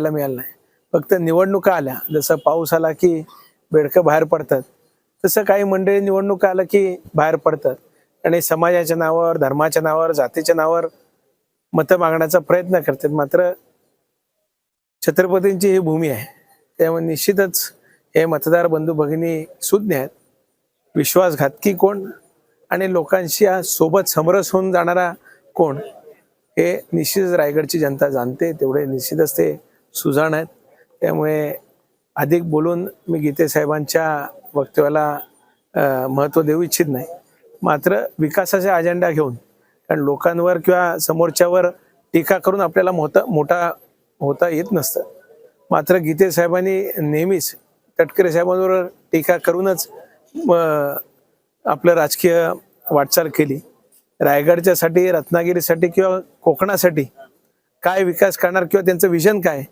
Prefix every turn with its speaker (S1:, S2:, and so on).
S1: पाहायला मिळालं नाही. फक्त निवडणुका आल्या. जसं पाऊस आला की बेडकं बाहेर पडतात. तसं काही मंडळी निवडणुका आलं की बाहेर पडतात. आणि समाजाच्या नावावर धर्माच्या नावावर जातीच्या नावावर मतं मागण्याचा प्रयत्न करतात. मात्र छत्रपतींची ही भूमी आहे. त्यामुळे निश्चितच हे मतदार बंधू भगिनी सुज्ञ आहेत. विश्वासघातकी कोण? आणि लोकांशी सोबत समरस होऊन जाणारा कोण? हे निश्चितच रायगडची जनता जाणते. तेवढे निश्चितच ते सुजाण आहेत. त्यामुळे अधिक बोलून मी गीते साहेबांच्या वक्तव्याला महत्त्व देऊ इच्छित नाही. मात्र विकासाचा अजेंडा घेऊन कारण लोकांवर किंवा समोरच्यावर टीका करून आपल्याला मोठा मोठा होता येत नसतं. मात्र गीते साहेबांनी नेहमीच तटकरे साहेबांवर टीका करूनच आपलं राजकीय वाटचाल केली. रायगडच्यासाठी रत्नागिरीसाठी किंवा कोकणासाठी काय विकास करणार किंवा त्यांचं विजन काय?